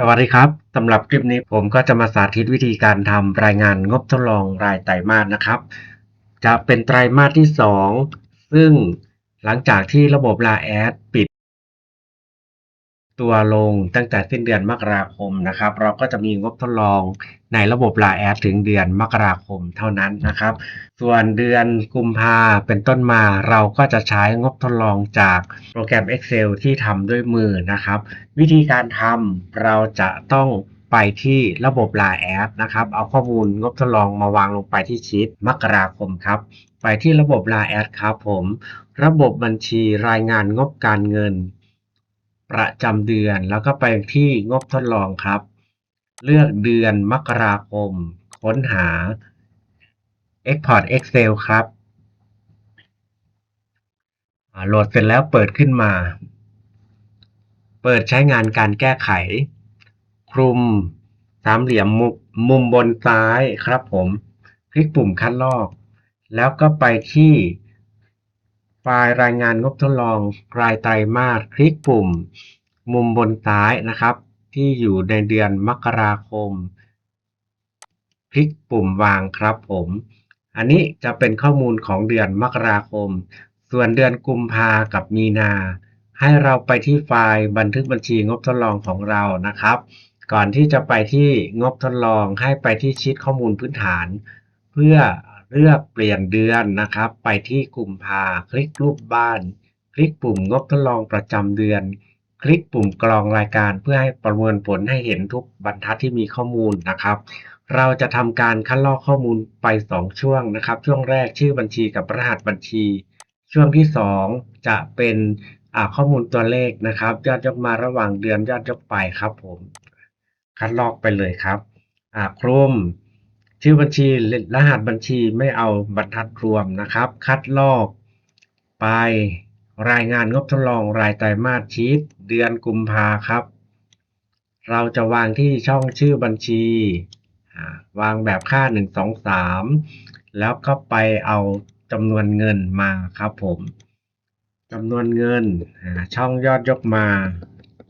สวัสดีครับสำหรับคลิปนี้ผมก็จะมาสาธิตวิธีการทำรายงานงบทดลองรายไตรมาสนะครับ จะเป็นไตรมาสที่ 2 ซึ่งหลังจากที่ระบบลาแอดปิด ตัวลงตั้งแต่สิ้นเดือนมกราคมนะครับ เราก็จะมีงบทดลองในระบบลาแอดถึงเดือนมกราคมเท่านั้นนะครับ ส่วนเดือนกุมภาเป็นต้นมาเราก็จะใช้งบทดลองจากโปรแกรม Excel ที่ทำด้วยมือนะครับ วิธีการทำเราจะต้องไปที่ระบบ l a แอดนะครับ เอาข้อมูลงบทดลองมาวางลงไปที่ชีตมกราคมครับ ไปที่ระบบ l a แอดครับผม ระบบบัญชีรายงานงบการเงิน ประจำเดือน แล้วก็ไปที่งบทดลองครับ เลือกเดือนมกราคม ค้นหา Export Excel ครับโหลดเสร็จแล้วเปิดขึ้นมา เปิดใช้งานการแก้ไข คลุมสามเหลี่ยมมุมมุมบนซ้ายครับผม คลิกปุ่มคัดลอก แล้วก็ไปที่ ไฟล์รายงานงบทดลองรายไตรมาสคลิกปุ่ม มุมบนซ้ายนะครับ ที่อยู่ในเดือนมกราคม คลิกปุ่มวางครับผม อันนี้จะเป็นข้อมูลของเดือนมกราคม ส่วนเดือนกุมภากับมีนา ให้เราไปที่ไฟล์บันทึกบัญชีงบทดลองของเรานะครับ ก่อนที่จะไปที่งบทดลองให้ไปที่ชีตข้อมูลพื้นฐาน เพื่อ เลือกเปลี่ยนเดือนนะครับ ไปที่กุมภาคลิกรูปบ้าน คลิกปุ่มงบทดลองประจำเดือน คลิกปุ่มกรองรายการเพื่อให้ประเมินผลให้เห็นทุกบรรทัดที่มีข้อมูลนะครับ เราจะทำการคัดลอกข้อมูลไป 2 ช่วงนะครับ ช่วงแรกชื่อบัญชีกับรหัสบัญชี ช่วงที่ 2 จะเป็นข้อมูลตัวเลขนะครับยอดยกมาระหว่างเดือนยอดยกไปครับผมคัดลอกไปเลยครับคลุม ชื่อบัญชีรหัสบัญชีไม่เอาบรรทัดรวมนะครับ คัดลอกไปรายงานงบทดลองรายไตรมาสชีตเดือนกุมภาครับ เราจะวางที่ช่องชื่อบัญชี วางแบบค่า 1 2 3 แล้วก็ไปเอาจำนวนเงินมาครับผมจำนวนเงินช่องยอดยกมา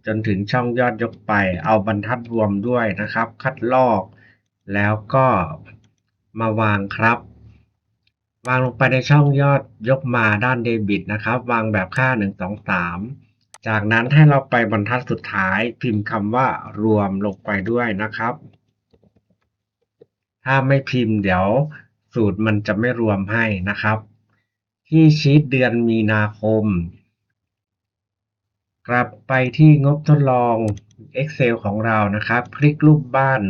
จนถึงช่องยอดยกไป เอาบรรทัดรวมด้วยนะครับ คัดลอก แล้วก็มาวางครับ วางลงไปในช่องยอดยกมาด้านเดบิตนะครับ วางแบบค่า 1 2 3 จากนั้นให้เราไปบรรทัดสุดท้ายพิมพ์คำว่ารวมลงไปด้วยนะครับ ถ้าไม่พิมพ์เดี๋ยวสูตรมันจะไม่รวมให้นะครับ ที่ชีตเดือนมีนาคม กลับไปที่งบทดลอง Excel ของเรานะครับ คลิกรูปบ้าน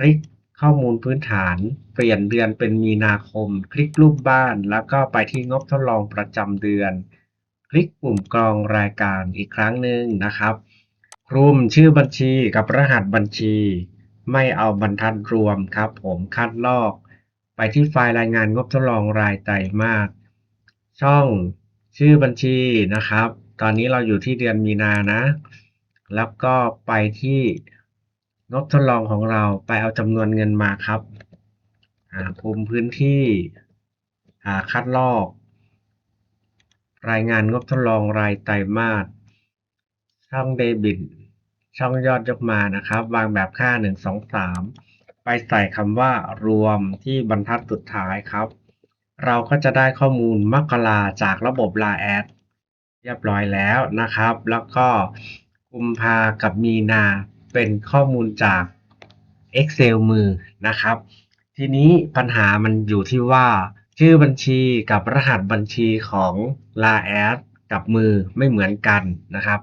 คลิกข้อมูลพื้นฐาน เปลี่ยนเดือนเป็นมีนาคม คลิกรูปบ้าน แล้วก็ไปที่งบทดลองประจำเดือน คลิกปุ่มกรองรายการอีกครั้งหนึ่งนะครับคลุมชื่อบัญชีกับรหัสบัญชี ไม่เอาบรรทัดรวมครับ ผมคัดลอก ไปที่ไฟล์รายงานงบทดลองรายไตรมาสช่องชื่อบัญชีนะครับ ตอนนี้เราอยู่ที่เดือนมีนานะ แล้วก็ไปที่ งบทดลองของเราไปเอาจำนวนเงินมาครับอ่าคุมพื้นที่อ่าคัดลอก รายงานงบทดลองรายไตรมาสช่องเดบิตช่องยอดยกมานะครับ วางแบบค่า 1 2 3 ไปใส่คำว่ารวมที่บรรทัดสุดท้ายครับ เราก็จะได้ข้อมูลมกราจากระบบ l a แอดเรียบร้อยแล้วนะครับ แล้วก็กุมภากับมีนา เป็นข้อมูลจาก Excel มือนะครับ ทีนี้ปัญหามันอยู่ที่ว่า ชื่อบัญชีกับรหัสบัญชีของ l a แอดกับมือไม่เหมือนกันนะครับ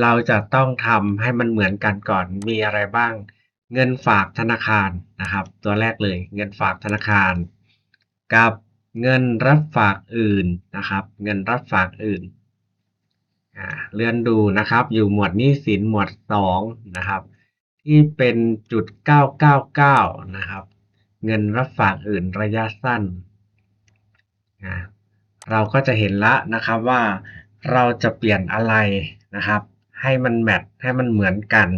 เราจะต้องทำให้มันเหมือนกันก่อนมีอะไรบ้าง เงินฝากธนาคารนะครับ ตัวแรกเลยเงินฝากธนาคาร กับเงินรับฝากอื่นนะครับ เงินรับฝากอื่น เลื่อนดูนะครับ อยู่หมวดหนี้สินหมวดสองนะครับ ที่เป็นจุดเก้าเก้าเก้านะครับ เงินรับฝากอื่นระยะสั้นอ่าเราก็จะเห็นละนะครับว่าเราจะเปลี่ยนอะไรนะครับ ให้มันแมทให้มันเหมือนกัน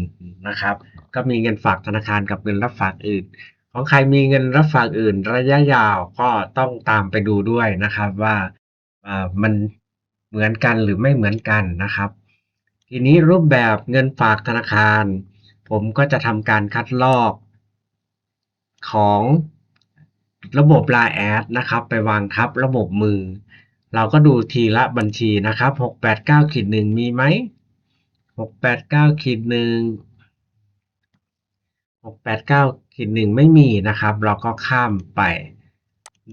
นะครับ ก็มีเงินฝากธนาคารกับเงินรับฝากอื่น ของใครมีเงินรับฝากอื่น ระยะยาวก็ต้องตามไปดูด้วยนะครับว่ามัน เหมือนกันหรือไม่เหมือนกันนะครับ ทีนี้รูปแบบเงินฝากธนาคาร ผมก็จะทำการคัดลอก ของระบบ Line Ad นะครับ ไปวางทับระบบมือ เราก็ดูทีละบัญชีนะครับ689ขีดหนึ่งมีไหม689ขีดหนึ่ง689ขีดหนึ่งไม่มีนะครับ เราก็ข้ามไป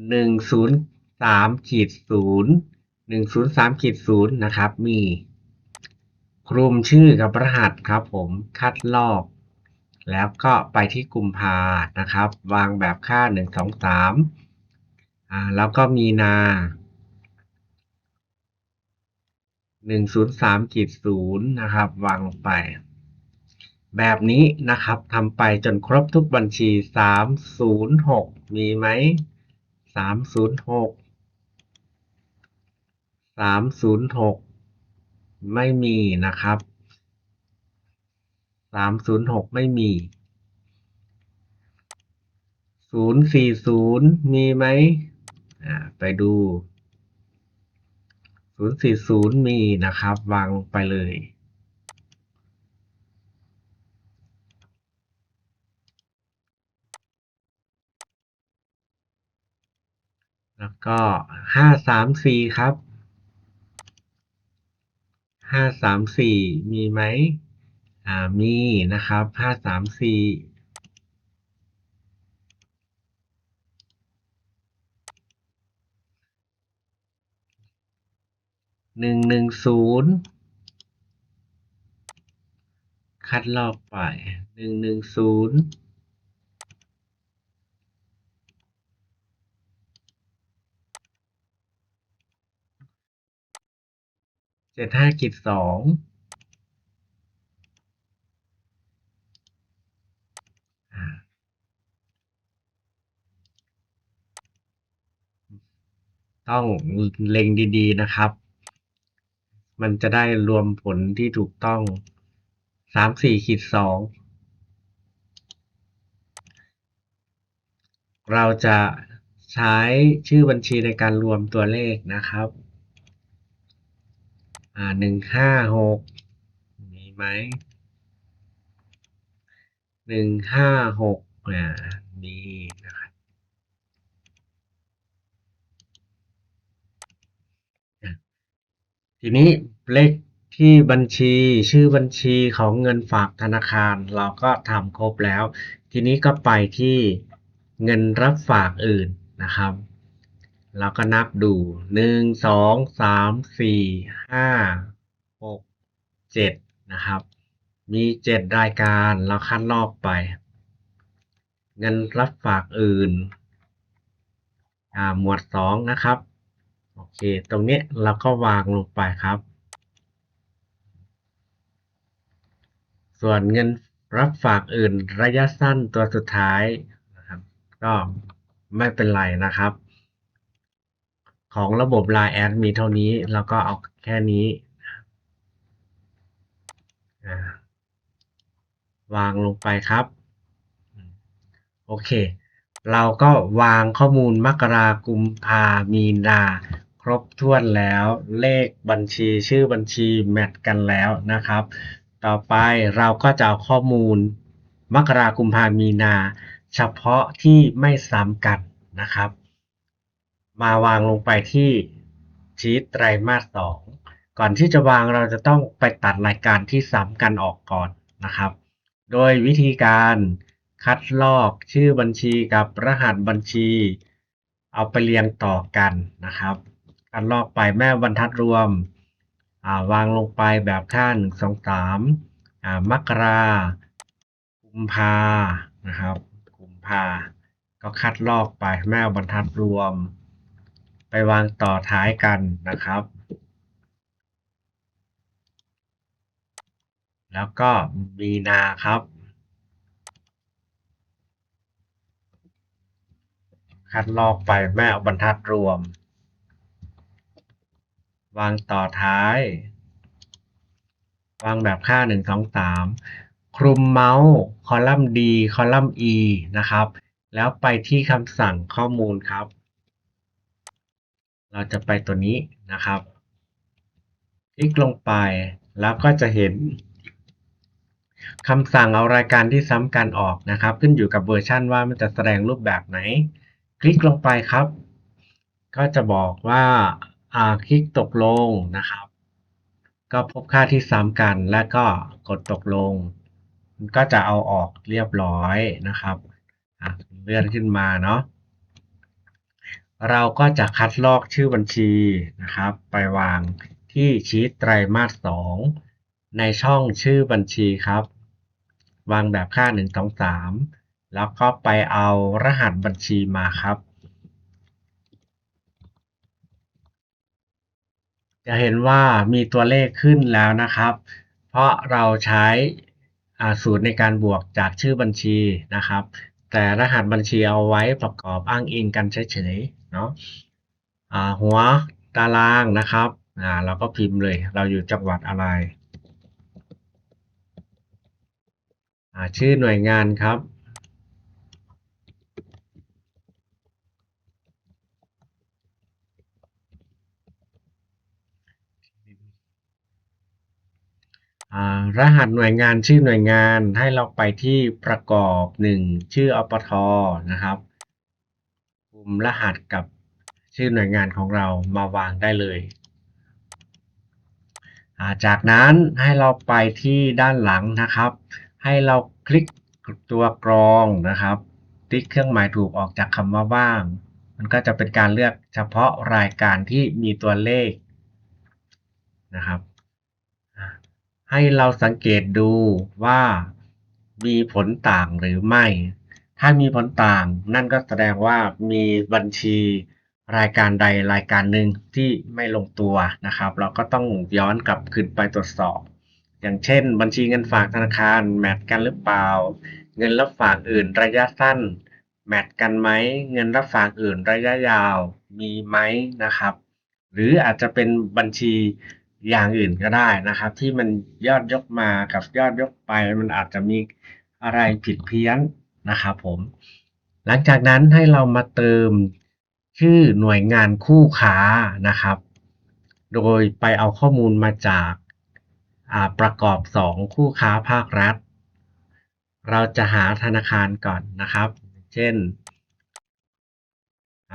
103ขีด0 103ขีด0นย์นะครับ มีคลุมชื่อกับรหัสครับผมคัดลอก แล้วก็ไปที่กลุ่มภานะครับ วางแบบค่า 1 2 3อ่าแล้วก็มีนา 103ขีด0นะครับ วางลงไป แบบนี้นะครับทำไปจนครบทุกบัญชี 306 มีไหม306 306ไม่มีนะครับ306ไม่มี040มีไหมอ่าไปดู040มีนะครับ วางลงไปเลยแล้วก็534ครับ 534มีไหมอ่ามีนะครับ534หนึ่งหนึ่งศูนย์คัดลอกไปหนึ่งหนึ่งศูนย์ จ็ดห้ากิจสองต้องเล็งดีๆนะครับ มันจะได้รวมผลที่ถูกต้องสามสี่ขีดสองเราจะใช้ชื่อบัญชีในการรวมตัวเลขนะครับ อ่าหนึ่งห้าหกมีไหมหนึ่งห้าหกอ่ามีนะครับทีนี้เลขที่บัญชีชื่อบัญชีของเงินฝากธนาคาร เราก็ทำครบแล้ว ทีนี้ก็ไปที่เงินรับฝากอื่นนะครับ เราก็นับดูหนึ่งสองสามสี่ห้าหกเจ็ดนะครับ มีเจ็ดรายการเราคัดลอกไป เงินรับฝากอื่นอ่าหมวดสองนะครับ โอเค ตรงนี้เราก็วางลงไปครับ ส่วนเงินรับฝากอื่นระยะสั้นตัวสุดท้ายนะครับ ก็ไม่เป็นไรนะครับ ของระบบ Line แอดมีเท่านี้เราก็เอาแค่นี้ วางลงไปครับ โอเค เราก็วางข้อมูลมกรากุมภามีนา ครบถ้วนแล้ว เลขบัญชีชื่อบัญชีแมทกันแล้วนะครับ ต่อไปเราก็จะเอาข้อมูลมกรากุมภามีนา เฉพาะที่ไม่ซ้ำกันนะครับ มาวางลงไปที่ชีตไตรมาสสองก่อนที่จะวางเราจะต้องไปตัดรายการที่ซ้ำกันออกก่อนนะครับ โดยวิธีการคัดลอกชื่อบัญชีกับรหัสบัญชี เอาไปเรียงต่อกันนะครับคัดลอกไปแม่บรรทัดรวมาวางลงไปแบบค่าหนึ่งสองสามมกรากุมภานะครับกุมภาก็คัดลอกไปแม่บรรทัดรวม ไปวางต่อท้ายกันนะครับ แล้วก็มีนาครับ คัดลอกไปแม่เอาบรรทัดรวม วางต่อท้าย วางแบบค่าหนึ่งสองสามคลุมเมาส์คอลัมน์ D คอลัมน์ E นะครับ แล้วไปที่คำสั่งข้อมูลครับ เราจะไปตัวนี้นะครับ คลิกลงไปแล้วก็จะเห็นคำสั่งเอารายการที่ซ้ำกันออกนะครับ ขึ้นอยู่กับเวอร์ชันว่ามันจะแสดงรูปแบบไหน คลิกลงไปครับ ก็จะบอกว่าอ่าคลิกตกลงนะครับ ก็พบค่าที่ซ้ำกันและก็กดตกลง ก็จะเอาออกเรียบร้อยนะครับเลื่อนขึ้นมาเนาะ เราก็จะคัดลอกชื่อบัญชีนะครับ ไปวางที่ชีตไตรมาสสองในช่องชื่อบัญชีครับ วางแบบค่า 1 2 3 แล้วก็ไปเอารหัสบัญชีมาครับ จะเห็นว่ามีตัวเลขขึ้นแล้วนะครับ เพราะเราใช้สูตรในการบวกจากชื่อบัญชีนะครับ แต่รหัสบัญชีเอาไว้ประกอบอ้างอิงกันเฉยๆ เนาะหัวตารางนะครับอ่าเราก็พิมพ์เลย เราอยู่จังหวัดอะไรอ่าชื่อหน่วยงานครับอ่ารหัสหน่วยงานชื่อหน่วยงานให้เราไปที่ประกอบ 1 ชื่ออปทนะครับ กลุ่มรหัสกับชื่อหน่วยงานของเรามาวางได้เลยาจากนั้นให้เราไปที่ด้านหลังนะครับ ให้เราคลิกตัวกรองนะครับ ติ๊กเครื่องหมายถูกออกจากคำว่าว่าง มันก็จะเป็นการเลือกเฉพาะรายการที่มีตัวเลขนะครับ ให้เราสังเกตดูว่ามีผลต่างหรือไม่ ถ้ามีผลต่าง นั่นก็แสดงว่ามีบัญชีรายการใดรายการหนึ่งที่ไม่ลงตัวนะครับ เราก็ต้องย้อนกลับขึ้นไปตรวจสอบ อย่างเช่น บัญชีเงินฝากธนาคารแมทกันหรือเปล่า เงินรับฝากอื่นระยะสั้น แมทกันไหมเงินรับฝากอื่นระยะยาวมีไหมนะครับ หรืออาจจะเป็นบัญชีอย่างอื่นก็ได้นะครับ ที่มันยอดยกมากับยอดยกไปมันอาจจะมีอะไรผิดเพี้ยน นะครับผมหลังจากนั้นให้เรามาเติมชื่อหน่วยงานคู่ค้านะครับ โดยไปเอาข้อมูลมาจากาประกอบ 2 คู่ค้าภาครัฐ เราจะหาธนาคารก่อนนะครับ เช่น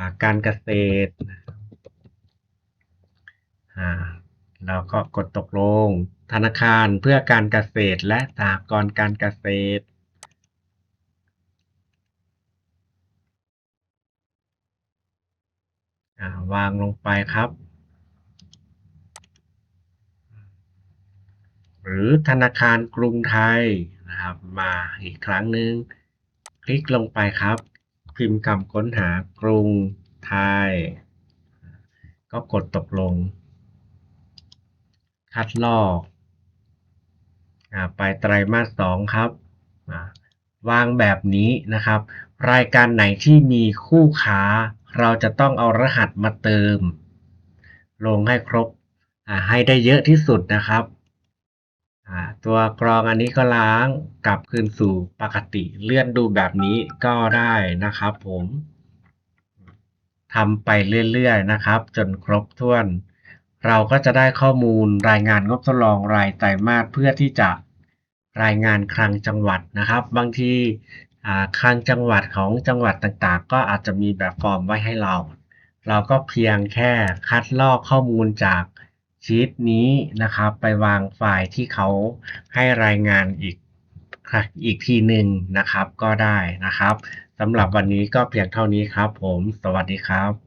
าการเกษตรเราก็กดตกลง ธนาคารเพื่อการเกษตรและสหกรณ์การเกษตร อ่า วางลงไปครับ หรือธนาคารกรุงไทยนะครับมาอีกครั้งหนึ่งคลิกลงไปครับ พิมพ์คำค้นหากรุงไทย ก็กดตกลง คัดลอกอไปไตรมาสสองครับวางแบบนี้นะครับ รายการไหนที่มีคู่ค้า เราจะต้องเอารหัสมาเติม ลงให้ครบให้ได้เยอะที่สุดนะครับตัวกรองอันนี้ก็ล้างกลับคืนสู่ปกติเลื่อนดูแบบนี้ก็ได้นะครับผมทำไปเรื่อยๆนะครับ จนครบถ้วน เราก็จะได้ข้อมูลรายงานงบทดลองรายไตรมาสเพื่อที่จะรายงานคลังจังหวัดนะครับ บางที คลังจังหวัดของจังหวัดต่างๆ ก็อาจจะมีแบบฟอร์มไว้ให้เรา เราก็เพียงแค่คัดลอกข้อมูลจากชีตนี้นะครับ ไปวางไฟล์ที่เขาให้รายงานอีกอีกทีหนึ่งนะครับก็ได้นะครับสำหรับวันนี้ก็เพียงเท่านี้ครับผม สวัสดีครับ